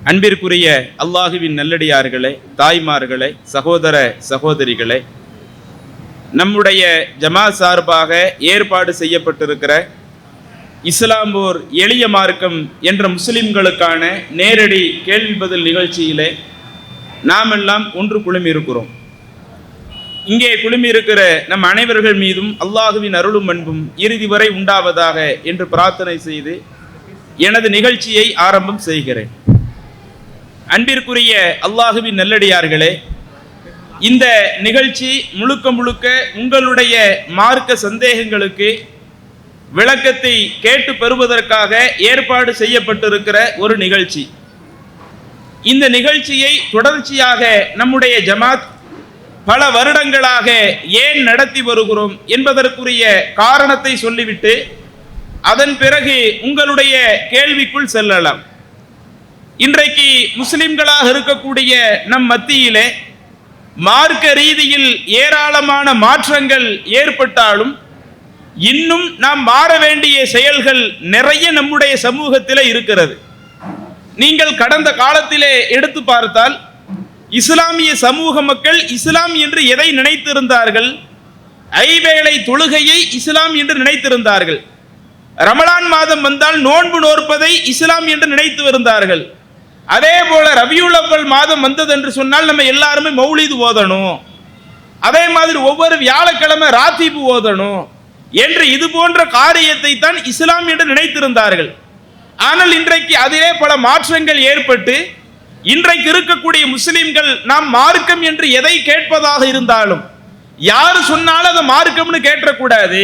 அன்பிற்குரிய அல்லாஹுவின் நல்லடியார்களே தாய்மார்களே சகோதர சகோதரிகளே நம்முடைய ஜமா சார்பாக ஏற்பாடு செய்யப்பட்டிருக்கிற இஸ்லாம்பூர் எளிய மார்க்கம் என்ற முஸ்லிம்களுக்கான நேரடி கேள்வி பதில் நிகழ்ச்சியிலே நாம் எல்லாம் ஒன்று குழுமி இருக்கிறோம் இங்கே குழுமி இருக்கிற நம் அனைவர்கள் மீதும் அல்லாஹுவின் அருளும் அன்பும் இறுதி வரை உண்டாவதாக என்று பிரார்த்தனை செய்து எனது நிகழ்ச்சியை ஆரம்பம் செய்கிறேன். அன்பிற்குரிய அல்லாஹுவின் நல்லடியார்களே இந்த நிகழ்ச்சி முழுக்க முழுக்க உங்களுடைய மார்க்க சந்தேகங்களுக்கு விளக்கத்தை கேட்டு பெறுவதற்காக ஏற்பாடு செய்யப்பட்டிருக்கிற ஒரு நிகழ்ச்சி. இந்த நிகழ்ச்சியை தொடர்ச்சியாக நம்முடைய ஜமாத் பல வருடங்களாக ஏன் நடத்தி வருகிறோம் என்பதற்குரிய காரணத்தை சொல்லிவிட்டு அதன் பிறகு உங்களுடைய கேள்விக்குள் செல்லலாம். இன்றைக்கு முஸ்லிம்களாக இருக்கக்கூடிய நம் மத்தியிலே மார்க்க ரீதியில் ஏராளமான மாற்றங்கள் ஏற்பட்டாலும் இன்னும் நாம் மாற வேண்டிய செயல்கள் நிறைய நம்முடைய சமூகத்திலே இருக்கிறது. நீங்கள் கடந்த காலத்திலே எடுத்து பார்த்தால் இஸ்லாமிய சமூக மக்கள் இஸ்லாம் என்று எதை நினைத்திருந்தார்கள்? ஐவேளை தொழுகையை இஸ்லாம் என்று நினைத்திருந்தார்கள். ரமலான் மாதம் வந்தால் நோன்பு நோற்பதை இஸ்லாம் என்று நினைத்து இருந்தார்கள் அதே போல ரபியுல் மாதம் வந்தது என்று சொன்னால் நம்ம எல்லாருமே மௌலிது ஓதணும். அதே மாதிரி ஒவ்வொரு வியாழக்கிழமை ராத்திபு ஓதணும். என்று இது போன்ற காரியத்தை தான் இஸ்லாம் என்று நினைத்திருந்தார்கள். ஆனால் இன்றைக்கு அதிலே பல மாற்றங்கள் ஏற்பட்டு இன்றைக்கு இருக்கக்கூடிய முஸ்லிம்கள் நாம் மார்க்கம் என்று எதை கேட்பதாக இருந்தாலும் யார் சொன்னாலும் அதை மார்க்கம்னு கேட்டக்கூடாது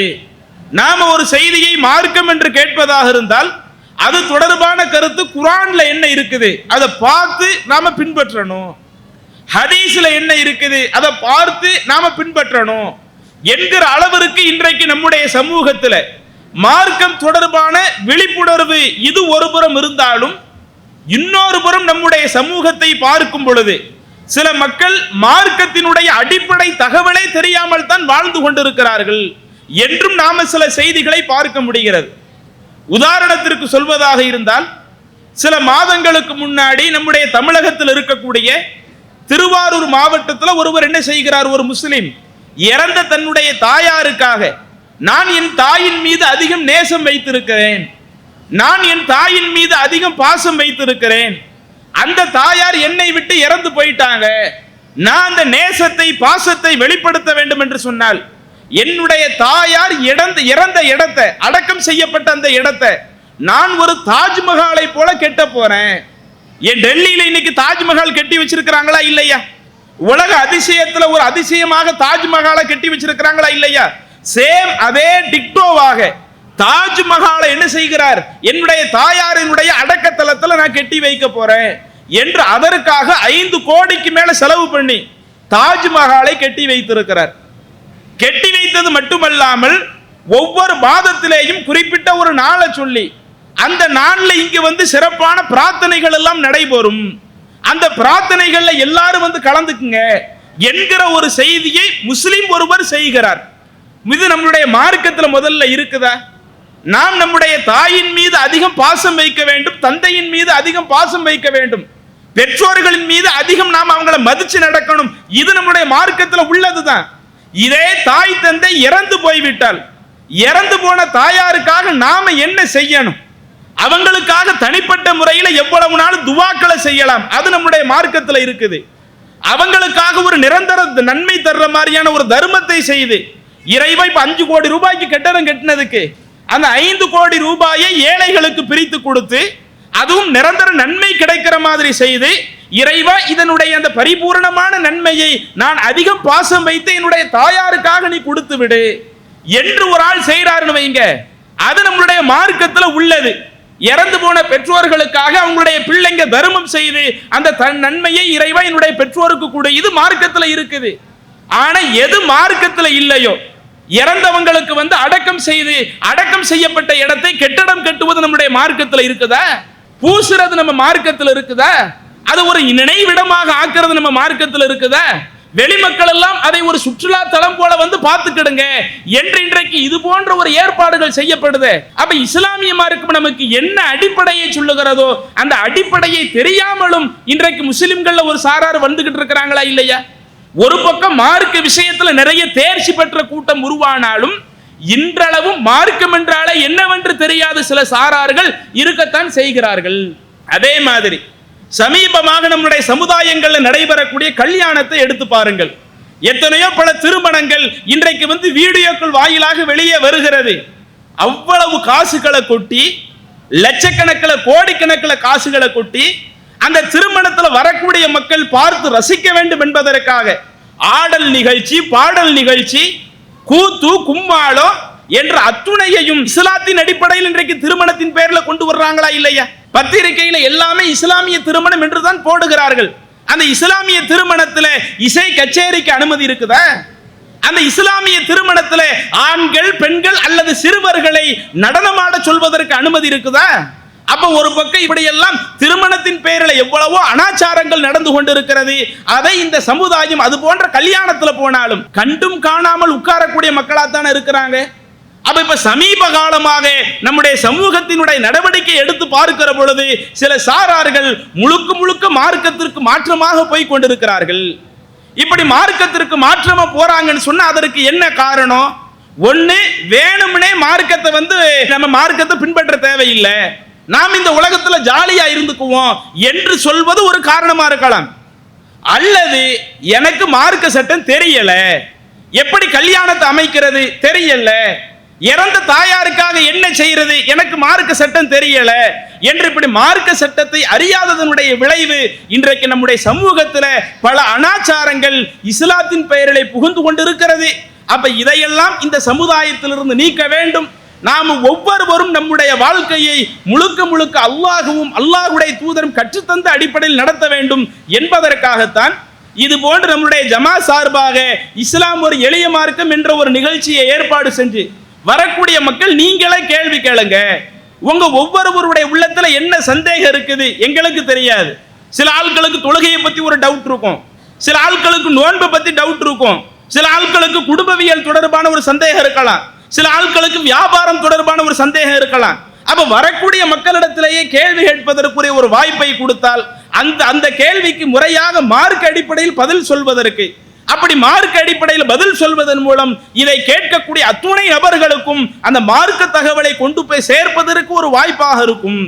நாம ஒரு செய்தியை மார்க்கம் என்று கேட்பதாக இருந்தால் அது தொடர்பான கருத்து குரான்ல என்ன இருக்குது? அதை பார்த்து நாம பின்பற்றணும். ஹதீஸ்ல என்ன இருக்குது? அதை பார்த்து நாம பின்பற்றணும். என்கிற அளவிற்கு இன்றைக்கு நம்முடைய சமூகத்துல மார்க்கம் தொடர்பான விழிப்புணர்வு இது ஒரு புறம் இருந்தாலும் இன்னொரு புறம் நம்முடைய சமூகத்தை பார்க்கும் பொழுது சில மக்கள் மார்க்கத்தினுடைய அடிப்படை தகவலை தெரியாமல் தான் வாழ்ந்து கொண்டிருக்கிறார்கள் என்றும் நாம சில செய்திகளை பார்க்க முடிகிறது. உதாரணத்திற்கு சொல்வதாக இருந்தால் சில மாதங்களுக்கு முன்னாடி நம்முடைய தமிழகத்தில் இருக்கக்கூடிய திருவாரூர் மாவட்டத்தில் ஒருவர் என்ன செய்கிறார் ஒரு முஸ்லீம் இறந்த தன்னுடைய தாயாருக்காக நான் என் தாயின் மீது அதிகம் நேசம் வைத்திருக்கிறேன். நான் என் தாயின் மீது அதிகம் பாசம் வைத்திருக்கிறேன். அந்த தாயார் என்னை விட்டு இறந்து போயிட்டாங்க. நான் அந்த நேசத்தை பாசத்தை வெளிப்படுத்த வேண்டும் என்று சொன்னால் என்னுடைய தாயார் இறந்த இறந்த இடத்தை அடக்கம் செய்யப்பட்ட அந்த இடத்தை நான் ஒரு தாஜ்மஹாலை போல கெட்ட போறேன். என் டெல்லியில இன்னைக்கு தாஜ்மஹால் கட்டி வச்சிருக்கிறாங்களா இல்லையா? உலக அதிசயத்துல ஒரு அதிசயமாக தாஜ்மஹாலை கட்டி வச்சிருக்கிறாங்களா இல்லையா? சேம் அதே டிக்டோவாக தாஜ்மஹாலை என்ன செய்கிறார்? என்னுடைய தாயாரினுடைய அடக்கத்தலத்துல நான் கட்டி வைக்க போறேன் என்று அதற்காக ஐந்து கோடிக்கு மேல செலவு பண்ணி தாஜ்மஹாலை கட்டி வைத்திருக்கிறார். கெட்டி வைத்தது மட்டுமல்லாமல் ஒவ்வொரு மாதத்திலேயும் குறிப்பிட்ட ஒரு நாளை சொல்லி அந்த நாளில் இங்கு வந்து சிறப்பான பிரார்த்தனைகள் எல்லாம் நடைபெறும். அந்த பிரார்த்தனைகள்ல எல்லாரும் வந்து கலந்துக்குங்க. என்கிற ஒரு செய்தியை முஸ்லிம் ஒருவர் செய்கிறார். இது நம்மளுடைய மார்க்கத்தில் முதல்ல இருக்குதா? நாம் நம்முடைய தாயின் மீது அதிகம் பாசம் வைக்க வேண்டும் தந்தையின் மீது அதிகம் பாசம் வைக்க வேண்டும். பெற்றோர்களின் மீது அதிகம் நாம் அவங்கள மதிச்சு நடக்கணும். இது நம்முடைய மார்க்கத்தில் உள்ளதுதான். இதே தாய் தந்தை இறந்து போய்விட்டால் இறந்து போன தாயாருக்காக நாம என்ன செய்யணும்? அவங்களுக்காக தனிப்பட்ட முறையில் எவ்வளவு நாளும் துவாக்களை செய்யலாம்? அது நம்முடைய மார்க்கத்தில் இருக்குது. அவங்களுக்காக ஒரு நிரந்தர நன்மை தர்ற மாதிரியான ஒரு தர்மத்தை செய்து இறைவா இப்ப அஞ்சு கோடி ரூபாய்க்கு கட்டணம் கட்டினதுக்கு அந்த ஐந்து கோடி ரூபாயை ஏழைகளுக்கு பிரித்து கொடுத்து அதுவும் நிரந்தர நன்மை கிடைக்கிற மாதிரி செய்து இறைவா இதனுடைய அந்த பரிபூரணமான நன்மையை நான் அதிகம் பாசம் வைத்து என்னுடைய தாயாருக்காக நீ கொடுத்து விடு. என்று ஒரு ஆள் செய்கிறாருன்னு வைங்க. அது நம்மளுடைய மார்க்கத்தில் உள்ளது. இறந்து போன பெற்றோர்களுக்காக அவங்களுடைய பிள்ளைங்க தர்மம் செய்து அந்த தன் நன்மையை இறைவா என்னுடைய பெற்றோருக்கு கூட. இது மார்க்கத்தில் இருக்குது. ஆனா எது மார்க்கத்தில் இல்லையோ? இறந்தவங்களுக்கு வந்து அடக்கம் செய்து அடக்கம் செய்யப்பட்ட இடத்தை கெட்டடம் கட்டுவது நம்முடைய மார்க்கத்தில் இருக்குதா? பூசுறது நம்ம மார்க்கத்தில் இருக்குதா? அது ஒரு நினைவிடமாக ஆக்குறது நம்ம மார்க்கத்தில் இருக்குதா. வெளிமக்கள் எல்லாம் அதை ஒரு சுற்றுலா தளம் போல வந்து பார்த்துக்கிடுங்க. என்று இன்றைக்கு இது போன்ற ஒரு ஏற்பாடுகள் செய்யப்படுது. அப்ப இஸ்லாமிய மார்க்கம் நமக்கு என்ன அடிப்படையை சொல்லுகிறதோ அந்த அடிப்படையை தெரியாமலும் இன்றைக்கு முஸ்லிம்கள்ல ஒரு சாரார் வந்துகிட்டு இருக்கிறாங்களா இல்லையா? ஒரு பக்கம் மார்க்க விஷயத்துல நிறைய தேர்ச்சி பெற்ற கூட்டம் உருவானாலும் இன்றளவும் மார்க்கம் என்றாலே என்னவென்று தெரியாத சில சாரார்கள் இருக்கத்தான் செய்கிறார்கள். அதே மாதிரி சமீபமாக நம்முடைய சமுதாயங்களில் நடைபெறக்கூடிய கல்யாணத்தை எடுத்து பாருங்கள். எத்தனையோ பல திருமணங்கள் இன்றைக்கு வந்து வீடியோக்கள் வாயிலாக வெளியே வருகிறது. அவ்வளவு காசுகளை கொட்டி லட்சக்கணக்கில் கோடிக்கணக்கில் காசுகளை கொட்டி அந்த திருமணத்தில் வரக்கூடிய மக்கள் பார்த்து ரசிக்க வேண்டும் என்பதற்காக ஆடல் நிகழ்ச்சி பாடல் நிகழ்ச்சி கூத்து கும்மாளம் என்ற அத்துணையையும் இஸ்லாத்தின் அடிப்படையில் இன்றைக்கு திருமணத்தின் பேரில் கொண்டு வர்றாங்களா இல்லையா? பத்திரிகையில எல்லாமே இஸ்லாமிய திருமணம் என்று தான் போடுகிறார்கள். அந்த இஸ்லாமிய திருமணத்துல இசை கச்சேரிக்கு அனுமதி இருக்குதா? அந்த இஸ்லாமிய திருமணத்துல ஆண்கள் பெண்கள் அல்லது சிறுவர்களை நடனமாட சொல்வதற்கு அனுமதி இருக்குதா? அப்ப ஒரு பக்கம் இப்படியெல்லாம் திருமணத்தின் பெயரில் எவ்வளவோ அனாச்சாரங்கள் நடந்து கொண்டிருக்கிறது. அதை இந்த சமுதாயம் அது போன்ற கல்யாணத்துல போனாலும் கண்டும் காணாமல் உட்காரக்கூடிய மக்களாத்தான இருக்கிறாங்க. அப்ப இப்ப சமீப காலமாக நம்முடைய சமூகத்தினுடைய நடவடிக்கை எடுத்து பார்க்கிற பொழுது சில சாரார்கள் முழுக்க முழுக்க மார்க்கத்திற்கு மாற்றமாக போய் கொண்டிருக்கிறார்கள். இப்படி மார்க்கத்திற்கு மாற்றமா போறாங்கன்னு சொன்னா அதற்கு என்ன காரணம்? ஒன்று வேணும்னே மார்க்கத்தை வந்து நம்ம மார்க்கத்தை பின்பற்ற தேவையில்லை. நாம் இந்த உலகத்துல ஜாலியா இருந்துக்குவோம் என்று சொல்வது ஒரு காரணமா இருக்கலாம். அல்லது எனக்கு மார்க்க சட்டம் தெரியல. எப்படி கல்யாணத்தை அமைக்கிறது தெரியல. இறந்த தாயாருக்காக என்ன செய்யறது எனக்கு மார்க்க சட்டம் தெரியல. என்று இப்படி மார்க்க சட்டத்தை அறியாததனுடைய விளைவு இன்றைக்கு நம்முடைய சமூகத்தில் பல அனாச்சாரங்கள் இஸ்லாத்தின் பெயரிலே புகுந்து கொண்டிருக்கிறது. அப்ப இதையெல்லாம் இந்த சமுதாயத்திலிருந்து நீக்க வேண்டும். நாம் ஒவ்வொருவரும் நம்முடைய வாழ்க்கையை முழுக்க முழுக்க அல்லாஹுவும் அல்லாஹுடைய தூதரும் கற்றுத்தந்த அடிப்படையில் நடத்த வேண்டும் என்பதற்காகத்தான் இது போன்று நம்முடைய ஜமா சார்பாக இஸ்லாம் ஒரு எளிய மார்க்கம் என்ற ஒரு நிகழ்ச்சியை ஏற்பாடு செஞ்சு வரக்கூடிய மக்கள் நீங்களே கேள்வி கேளுங்க. உங்க ஒவ்வொருவருடைய உள்ளத்துல என்ன சந்தேகம் இருக்குது? எங்களுக்கு தெரியாது. சில ஆட்களுக்கு தொழுகையை பத்தி ஒரு டவுட் இருக்கும். சில ஆட்களுக்கு நோன்பை பத்தி டவுட் இருக்கும். சில ஆட்களுக்கு குடும்பவியல் தொடர்பான ஒரு சந்தேகம் இருக்கலாம். சில ஆட்களுக்கு வியாபாரம் தொடர்பான ஒரு சந்தேகம் இருக்கலாம். அப்ப வரக்கூடிய மக்களிடத்திலேயே கேள்வி கேட்பதற்குரிய ஒரு வாய்ப்பை கொடுத்தால் அந்த அந்த கேள்விக்கு முறையாக மார்க் அடிப்படையில் பதில் சொல்வதற்கு அப்படி மார்க் அடிப்படையில் பதில் சொல்வதன் மூலம் இதை கேட்கக்கூடிய அத்துணை நபர்களுக்கும் அந்த மார்க்க தகவலை கொண்டு போய் சேர்ப்பதற்கு ஒரு வாய்ப்பாக இருக்கும்.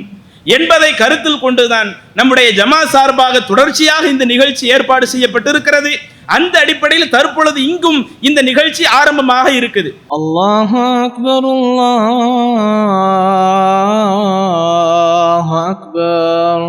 என்பதை கருத்தில் கொண்டுதான் நம்முடைய ஜமா சார்பாக தொடர்ச்சியாக இந்த நிகழ்ச்சி ஏற்பாடு செய்யப்பட்டிருக்கிறது. அந்த அடிப்படையில் தற்பொழுது இங்கும் இந்த நிகழ்ச்சி ஆரம்பமாக இருக்குது. அல்லாஹ் அக்பர் அல்லாஹ் அக்பர்.